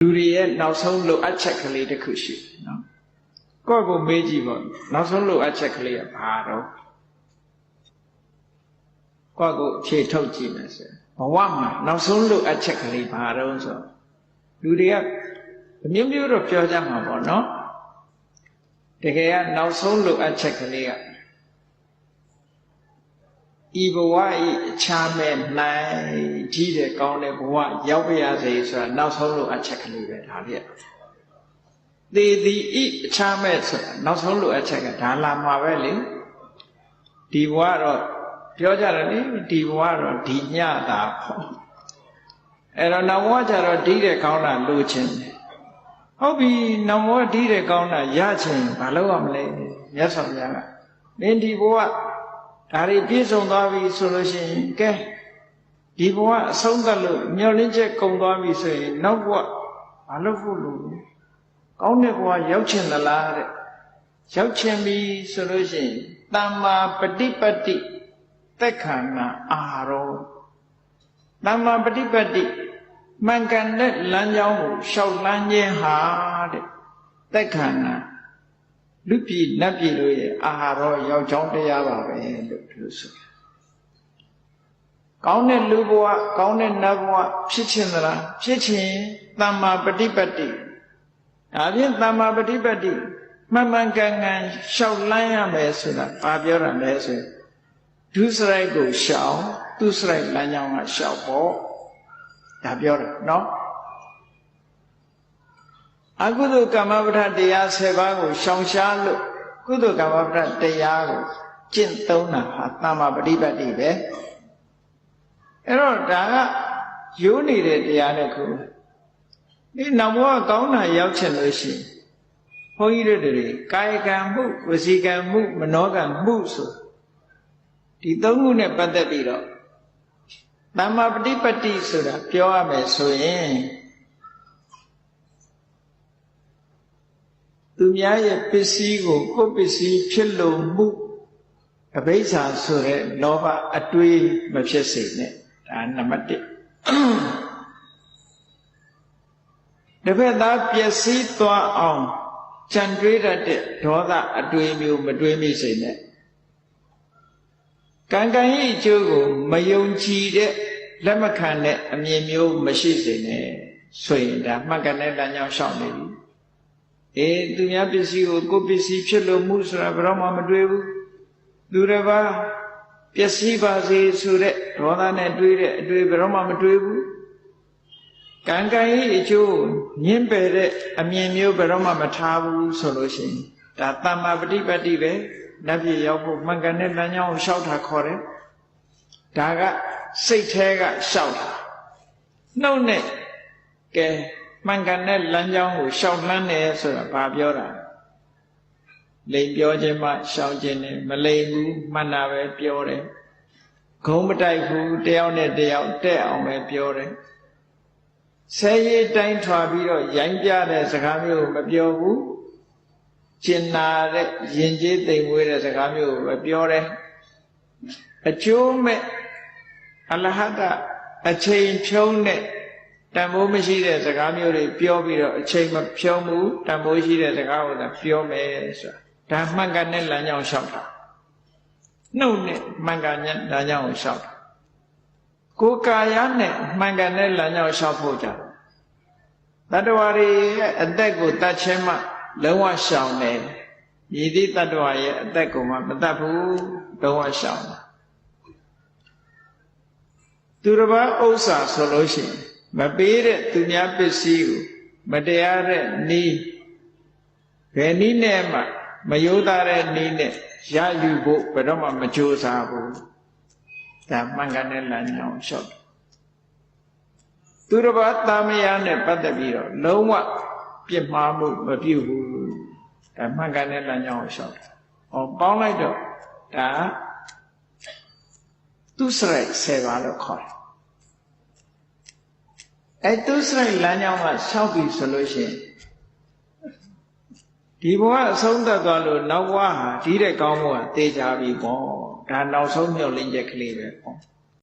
လူတွေရဲ့နောက်ဆုံးလိုအပ်ချက်ကလေးတစ်ခုရှိတယ်နော်ကိုယ့်ကိုမေးကြည့်ပေါ့နောက်ဆုံးလိုအပ်ချက်ကလေးကဘာတော့ကိုယ့်ကိုဖြေထုတ်ကြည့်မယ်ဆိုဘဝမှာနောက်ဆုံးလိုအပ်ချက်ကလေးဘာတော့ဆိုလူတွေကအမျိုးမျိုးတော့ပြောကြမှာပေါ့နော်တကယ်ကနောက်ဆုံးလိုအပ်ချက်ကလေးက ဤဘဝဤအခြားမဲ့နိုင်ကြီးတဲ့ကောင်းတဲ့ဘဝရောက်ပါရစေဆိုတာနောက်ဆုံးလိုအပ်ချက်ကလေးပဲဒါပြည့်သေသည်ဤအခြားမဲ့ဆိုတာနောက်ဆုံးလိုအပ်ချက်ကဒါလာမှာပဲလေဒီဘဝတော့ပြောကြတယ်လေဒီဘဝတော့ဒီညတာပေါ့အဲ့တော့နောက်ဘဝကျတော့ဒီတဲ့ကောင်းတာလိုချင်တယ်ဟုတ်ပြီနောက်ဘဝဒီတဲ့ကောင်းတာရချင်ဘာလို့ရမလဲမြတ်စွာဘုရားကမင်းဒီဘဝ ဒါတွေပြည့်စုံသွားပြီဆိုလို့ရှိရင်ကဲဒီဘဝအဆုံးသတ်လို့မျောလင်းချက်ကုန်သွားပြီဆိုရင်နောက်ဘဝမလုပ်ဖို့လို့ကောင်းတဲ့ဘဝရောက်ချင်သလားတဲ့ရောက်ချင်ပြီဆိုလို့ရှိရင်တမ္မာပฏิပတ္တိသက်ခန္ဓာအာရောတမ္မာပฏิပတ္တိမှန်ကန်တဲ့လမ်းကြောင်းကိုရှောက်လန်းခြင်းဟာတဲ့သက်ခန္ဓာ လူပြည်နတ်ပြည်တို့ရဲ့အာဟာရောရောက်ကြောင်းတရားပါပဲလို့ဒီလိုဆိုတယ်။ကောင်းတဲ့လူဘဝကောင်းတဲ့နတ်ဘဝဖြစ်ခြင်းသလားဖြစ်ခြင်းတမ္မာပฏิပတ်တိဒါဖြင့်တမ္မာပฏิပတ်တိမှန်မှန်ကန်ကန်ရှောက်လန်းရမယ်ဆိုတာဘာပြောတာလဲဆိုရင်ဒုစရိုက်ကိုရှောင်သူစရိုက်လမ်းကြောင်းကရှောက်ဖို့ဒါပြောတာနော် အကုသိုလ်ကမ္မပဋ္ဌတရား7ပါးကိုရှောင်ရှားလို့ကုသိုလ်ကမ္မပဋ္ဌတရားကိုကျင့်သုံးတာဟာတမ္မာပฏิပတ်တိပဲအဲ့တော့ဒါကရိုးနေတဲ့တရားနဲ့ခုဒီနောက်ဘဝကောင်းတာရောက်ချင်လို့ရှိရင်ဘုန်းကြီးတို့တွေကာယကံမှုဝစီကံမှု မနောကံမှုဆိုဒီသုံးခုနဲ့ပတ်သက်ပြီးတော့တမ္မာပฏิပတ်တိဆိုတာပြောရမယ်ဆိုရင် သူများရဲ့ပစ္စည်းကိုကိုယ်ပစ္စည်းဖြစ်လို့မှုအဘိဓါဆိုတဲ့လောဘအတွေးမဖြစ်စေနဲ့ဒါနံပါတ်1တစ်ဖက်သားပျက်စီးသွားအောင်ကြံတွေးတတ်တဲ့ဒေါသအတွေးမျိုးမတွေးမိစေနဲ့ကံကံဤအကျိုးကိုမယုံကြည်တဲ့လက်မခံတဲ့အမြင်မျိုးမရှိစေနဲ့ဆိုရင်ဒါမှတ်ကန်တဲ့လမ်းကြောင်းရှောင်နေပြီ အေးသူများပစ္စည်းကိုကိုယ်ပစ္စည်းဖြစ်လို့မှုဆိုတာဘယ်တော့မှမတွေးဘူးသူတစ်ပါးပျက်စီးပါစေဆိုတဲ့ဒေါသနဲ့တွေးတဲ့အတွေးဘယ်တော့မှမတွေးဘူးကံကံဤအကျိုးညင်းပယ်တဲ့အမြင်မျိုးဘယ်တော့မှမထားဘူးဆိုလို့ရှိရင်ဒါတမ္မာပฏิပတ်တိပဲနတ်ပြည်ရောက်ဖို့မှန်ကန်တဲ့လမ်းကြောင်းကိုလျှောက်တာခေါ်တယ်ဒါကစိတ်แท้ကလျှောက်တာနှုတ်နဲ့ကဲ မှန်ကန်တဲ့လမ်းကြောင်းကိုရှောက်လှမ်းတယ်ဆိုတာဘာပြောတာလိန်ပြောခြင်းမှရှောင်ခြင်းနဲ့မလိန်ဘူးမှန်တာပဲပြောတယ်ဂုံးမတိုက်ဘူးတယောက်နဲ့တယောက်တက်အောင်ပဲပြောတယ်ဆဲရေးတိုင်းထွာပြီးတော့ရိုင်းပြတဲ့စကားမျိုးကိုမပြောဘူးကျင်နာတဲ့ယဉ်ကျေးသိမ်မွေးတဲ့စကားမျိုးကိုပဲပြောတယ်အကျိုးမဲ့အလဟတအချိန်ဖြုံးတဲ့ တန်ဖိုးမရှိတဲ့စကားမျိုးတွေပြောပြီးတော့အချိန်မဖြုံးဘူးတန်ဖိုးရှိတဲ့စကားကိုသာပြောမယ်ဆိုတာဒါမှန်ကန်တဲ့လမ်းကြောင်းလျှောက်တာနှုတ်နဲ့မှန်ကန်တဲ့လမ်းကြောင်းကိုလျှောက်တာကိုယ်ကာယနဲ့မှန်ကန်တဲ့လမ်းကြောင်းလျှောက်ဖို့ကြတတ္တဝါတွေရဲ့အသက်ကိုတတ်ခြင်းမှလုံးဝရှောင်တယ်မြည်သည့်တတ္တဝါရဲ့အသက်ကိုမှမတတ်ဘူးလုံးဝရှောင်တယ်သူတစ်ပါးဥစ္စာဆိုလို့ရှိရင် မပေးတဲ့သူများပစ္စည်းကိုမတရားတဲ့နီးဘယ်နီးနဲ့မှမယိုးသားတဲ့နီးနဲ့ရယူဖို့ဘယ်တော့မှမကြိုးစားဘူးဒါမှန်ကန်တဲ့လမ်းကြောင်းလျှောက်သူတစ်ပါးတာမယာနဲ့ပတ်သက်ပြီးတော့လုံးဝပြစ်မှားမှုမပြုဘူးဒါမှန်ကန်တဲ့လမ်းကြောင်းကိုလျှောက်တယ်။ဟောပေါင်းလိုက်တော့ဒါသူစရိုက်ဆယ်ပါလို့ခေါ်တယ် အဲသူစရိုက်လမ်းကြောင်းကရှောက်ပြီဆိုလို့ရှိရင်ဒီဘဝအဆုံးသတ်သွားလို့နောက်ဘဝဟာဒီတဲ့ကောင်းဘဝတေချာပြီပေါ့ဒါနောက်ဆုံးမြုပ်လင်းချက်ကလေးပဲပေါ့